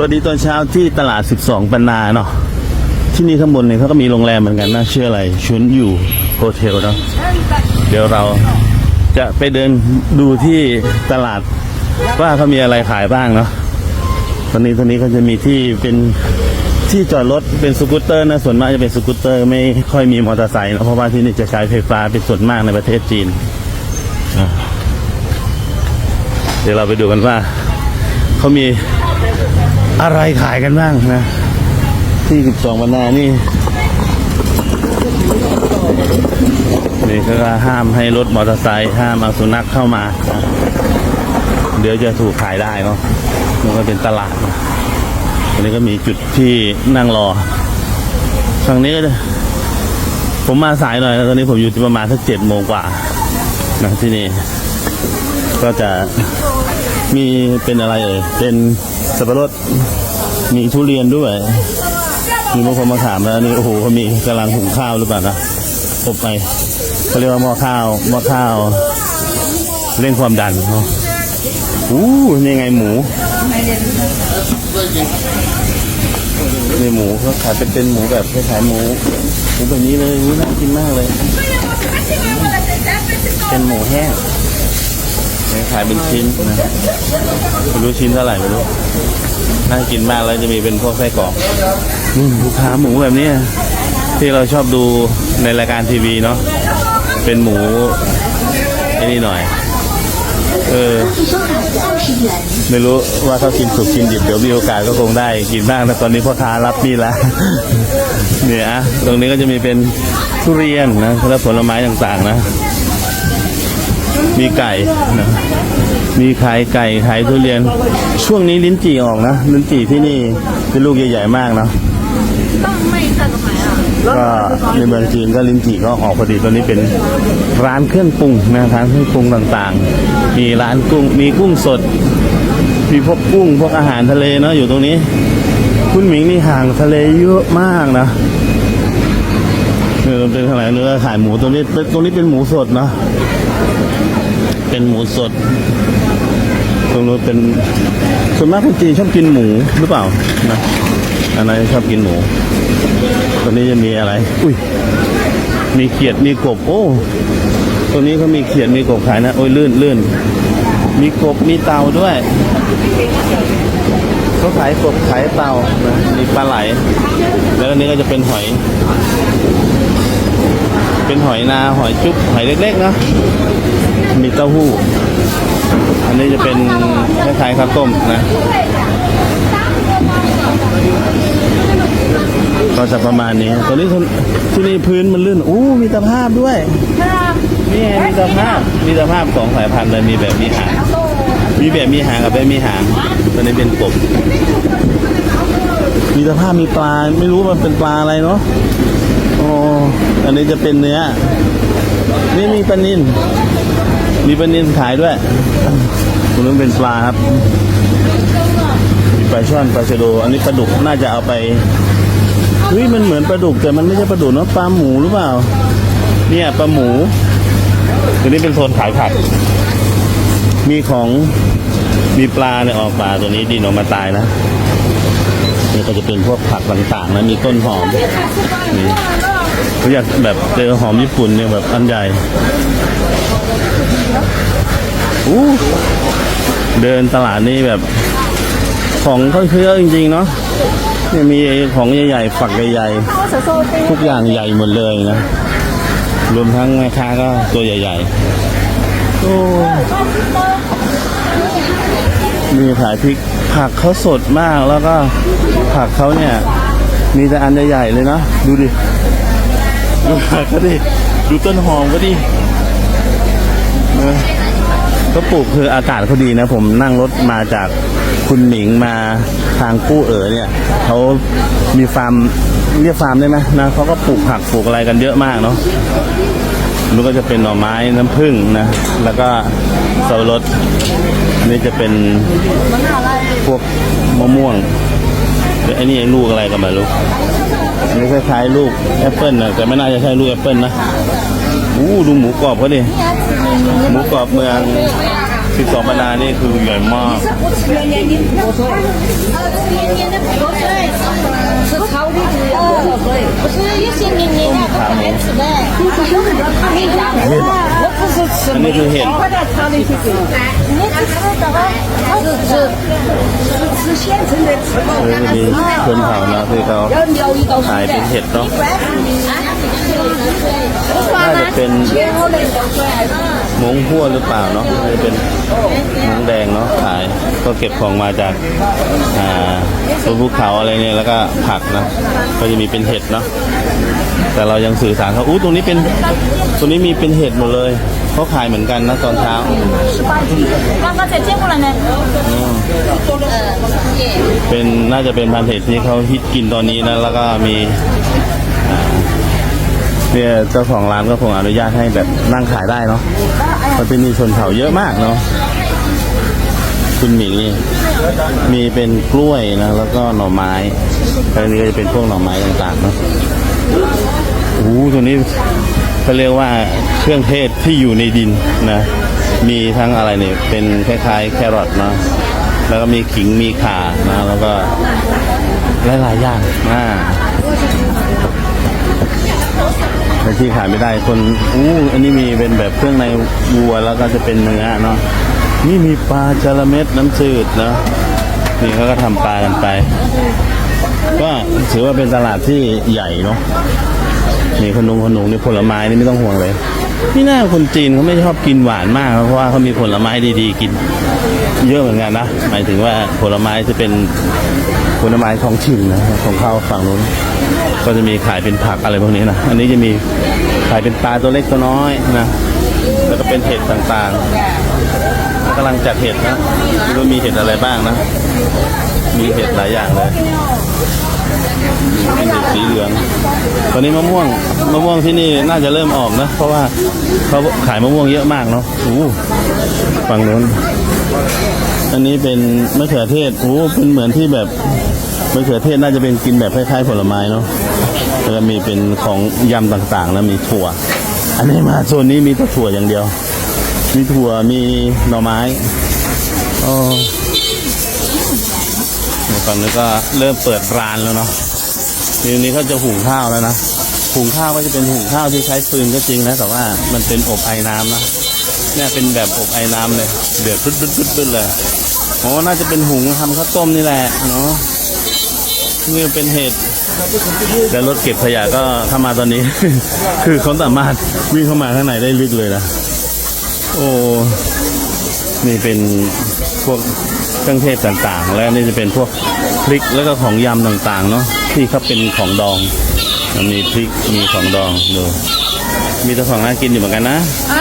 วัสดีตอนเช้าที่ตลาด 12 ปันนาเนาะที่นี่ข้างบนเนี่ยเขาก็มีโรงแรมเหมือนกันนะชื่ออะไรชุนอยู่โฮเทลเนาะเดี๋ยวเราจะไปเดินดูที่ตลาดว่าเขามีอะไรขายบ้างเนาะตอนนี้ตอนนี้เขาจะมีที่เป็นที่จอดรถเป็นสกูตเตอร์นะส่วนมากจะเป็นสกูตเตอร์ ไม่ค่อยมีมอเตอร์ไซค์นะเพราะว่าที่นี่จะใช้ไฟฟ้าเป็นส่วนมากในประเทศจีน เดี๋ยวเราไปดูกันว่าเขามี อะไรขายกันบ้างนะที่12วันนานี่นี่ก็ห้ามให้รถมอเตอร์ไซค์ห้ามเอาสุนัขเข้ามานะเดี๋ยวจะถูกขายได้เนาะมันก็เป็นตลาดนะอันนี้ก็มีจุดที่นั่งรอฝั่งนี้ก็จะผมมาสายหน่อยนะตอนนี้ผมอยู่ที่ประมาณสักเจ็ดโมงกว่านะที่นี่ ก็จะมีเป็นอะไรเอ่ยเป็น สับปะรด มีทุเรียนด้วย มีบางคนมาถามแล้วนี่โอ้โหเขามีกำลังหุงข้าวหรือเปล่านะอบไปเขาเรียกว่าหม้อข้าวหม้อข้าว เร่งความดันเนาะอู้นี่ไงหมูนี่หมูเขาขายเป็นเป็นหมูแบบคล้ายๆหมูหมูแบบนี้เลยน่ากินมากเลย เป็นหมูแห้ง ขายเป็นชิ้นนะไม่รู้ชิ้นเท่าไหร่ไม่รู้น่ากินมากแล้วจะมีเป็นพวกไส้กรอกอืมลูกค้าหมูแบบนี้ที่เราชอบดูในรายการทีวีเนาะเป็นหมูไอ้นี่หน่อยเออไม่รู้ว่าเขากินสุกกินดิบเดี๋ยวมีโอกาสก็คงได้กินบ้างแต่ตอนนี้พ่อค้ารับนี่ละเนี่ยตรงนี้ก็จะมีเป็นทุเรียนนะและผลไม้ต่างๆนะ มีไก่นะมีขายไก่ขายทุเรียน ช่วงนี้ลิ้นจี่ออกนะ ลิ้นจี่ที่นี่เป็นลูกใหญ่ๆมากเนาะต้องไม่ทันก็ในเมืองจีนก็ลิ้นจี่ก็ออกพอดีตอนนี้เป็นร้านเครื่องปรุงนะร้านเครื่องปรุงต่างๆ มีร้านกุ้งมีกุ้งสด มีพวกกุ้งพวกอาหารทะเลเนาะอยู่ตรงนี้ คุณหมิงนี่ห่างทะเลเยอะมากนะเนี่ยเป็นขนาดเนื้อขายหมูตรงนี้ตรงนี้เป็นหมูสดเนาะ เป็นหมูสดตรงนู้นเป็นส่วนมากคนจีนชอบกินหมูหรือเปล่านะอันนั้นชอบกินหมูตรงนี้จะมีอะไร อุ้ยมีเขียดมีกบ โอ้ตรงนี้เขามีเขียดมีกบขายนะโอ้ยลื่นลื่นมีกบมีเตาด้วยเขาขายกบขายเตานะมีปลาไหล แล้วอันนี้ก็จะเป็นหอย เป็นหอยนาหอยจุ๊บหอยเล็กๆเนาะมีเต้าหู้ อันนี้จะเป็นคล้ายๆข้าวต้มนะก็จะประมาณนี้ตอนนี้ที่นี่พื้นมันลื่นอู้มีตะภาพด้วยนี่ไงมีตะภาพมีตะภาพสองสายพันธุ์เลยมีแบบมีหางมีแบบมีหางกับแบบมีหางตอนนี้เป็นกบ มีตะภาพมีปลาไม่รู้มันเป็นปลาอะไรเนาะโอ้อันนี้จะเป็นเนื้อ นี่มีปลานินมีปลานินขายด้วยตรงนั้นเป็นปลาครับมีปลาช่อนปลาชะโด อันนี้ปลาดุกน่าจะเอาไปเฮ้ยมันเหมือนปลาดุกแต่มันไม่ใช่ปลาดุกเนอะปลาหมูหรือเปล่า เนี่ยปลาหมูตัวนี้เป็นโซนขายผัก มีของมีปลาเนี่ยออกปลาตัวนี้ดินออกมาตายนะ นี่ก็จะเป็นพวกผักต่างๆนะมีต้นหอมนี่ผมอยากแบบเจอหอมญี่ปุ่นเนี่ยแบบอันใหญ่อู้เดินตลาดนี่แบบของเขาเยอะจริงๆเนาะเนี่ยมีของใหญ่ๆฝักใหญ่ๆทุกอย่างใหญ่หมดเลยนะ รวมทั้งแม่ค้าก็ตัวใหญ่ๆโอ้ มีขายพริกผักเขาสดมากแล้วก็ผักเขาเนี่ย มีแต่อันใหญ่ๆเลยนะดูดิดูผักก็ดิดูต้นหอมก็ดิเออก็ปลูกคืออากาศเขาดีนะ ผมนั่งรถมาจากคุณหมิงมาทางกู้เอ๋อเนี่ยเขามีฟาร์มเรียกฟาร์มได้ไหมนะเขาก็ปลูกผักปลูกอะไรกันเยอะมากเนาะ มันก็จะเป็นหน่อไม้น้ำผึ้งนะ แล้วก็สับปะรดนี่จะเป็นพวกมะม่วงไอ้นี่ลูกอะไรกันไม่ลูกนี่คล้ายๆลูกแอปเปิ้ลนะแต่ไม่น่าจะใช่ลูกแอปเปิ้ลนะอู้ดูหมูกรอบเขาดิหมูกรอบเมืองสิบสองบรรดานี่คือใหญ่มากเขาที่ถือ อันนี้คือเห็ดคือมีคนเผานะคือเขาขายเป็นเห็ดเนาะน่าจะเป็นมงพั่วหรือเปล่าเนาะน่าจะเป็นมงแดงเนาะขายก็เก็บของมาจากบนภูเขาอะไรเนี่ยแล้วก็ผักนะก็จะมีเป็นเห็ดเนาะ แต่เรายังสื่อสารเขาอู้ตรงนี้เป็นตรงนี้มีเป็นเห็ดหมดเลยเขาขายเหมือนกันนะตอนเช้า 刚刚才接过来呢。 เป็นน่าจะเป็นพันธุ์เห็ดที่เขาฮิตกินตอนนี้นะ แล้วก็มีอ่าเนี่ยเจ้าของร้านก็คงอนุญาตให้แบบนั่งขายได้เนาะเพราะที่นี่ชนเผ่าเยอะมากเนาะคุณหมิงนี่มีเป็นกล้วยนะ แล้วก็หน่อไม้แล้วนี้ก็จะเป็นพวกหน่อไม้ต่างๆเนาะ โอ้โหตัวนี้เขาเรียกว่าเครื่องเทศที่อยู่ในดินนะ มีทั้งอะไรเนี่ยเป็นคล้ายๆแครอทเนาะแล้วก็มีขิงมีข่านะแล้วก็หลายๆอย่างอ่าแต่ที่ขายไม่ได้คนอู้อันนี้มีเป็นแบบเครื่องในวัวแล้วก็จะเป็นเนื้อเนาะนี่มีปลาจระเม็ดน้ำจืดเนาะนี่เขาก็ทำปลากันไป ก็ถือว่าเป็นตลาดที่ใหญ่เนาะนี่ขนมขนมนี่ผลไม้นี่ไม่ต้องห่วงเลยนี่น่าคนจีนเขาไม่ชอบกินหวานมากเพราะว่าเขามีผลไม้ดีๆกิน เยอะเหมือนกันนะหมายถึงว่าผลไม้จะเป็นผลไม้ท้องถิ่นนะของเขาฝั่งนู้น ก็จะมีขายเป็นผักอะไรพวกนี้นะอันนี้จะมีขายเป็นปลาตัวเล็กตัวน้อยนะแล้วก็เป็นเห็ดต่างๆกำลังจัดเห็ดนะไม่รู้มีเห็ดอะไรบ้างนะ มีเห็ดหลายอย่างเลยเป็นเห็ดสีเหลือง ตอนนี้มะม่วงมะม่วงที่นี่น่าจะเริ่มออกนะ เพราะว่าเขาขายมะม่วงเยอะมากเนาะอู้ฝั่งนู้นอันนี้เป็นมะเขือเทศโอ้เป็นเหมือนที่แบบมะเขือเทศน่าจะเป็นกินแบบคล้ายๆผลไม้เนาะแล้วก็มีเป็นของยำต่างๆ แล้วมีถั่ว อันนี้มาโซนนี้มีแต่ถั่วอย่างเดียว มีถั่วมีหน่อไม้อ๋อ ตอนนี้ก็เริ่มเปิดร้านแล้วเนาะทีนี้เขาจะหุงข้าวแล้วนะหุงข้าวก็จะเป็นหุงข้าวที่ใช้ฟืนก็จริงนะแต่ว่ามันเป็นอบไอ้น้ำนะเนี่ยเป็นแบบอบไอ้น้ำเลย เดือดปึ๊ดปึ๊ดปึ๊ดปึ๊ดเลยโอ้น่าจะเป็นหุงทำข้าวต้มนี่แหละเนาะนี่เป็นเห็ดแต่รถเก็บขยะก็ถ้ามาตอนนี้ คือเขาสามารถวิ่งเข้ามาข้างในได้ลึกเลยนะโอ้ นี่เป็นพวกเครื่องเทศต่างๆ แล้วนี่จะเป็นพวกพริกแล้วก็ของยำต่างๆเนาะที่เขาเป็นของดอง มีพริกมีของดองดูมีแต่ของน่ากินอยู่เหมือนกันนะ啊，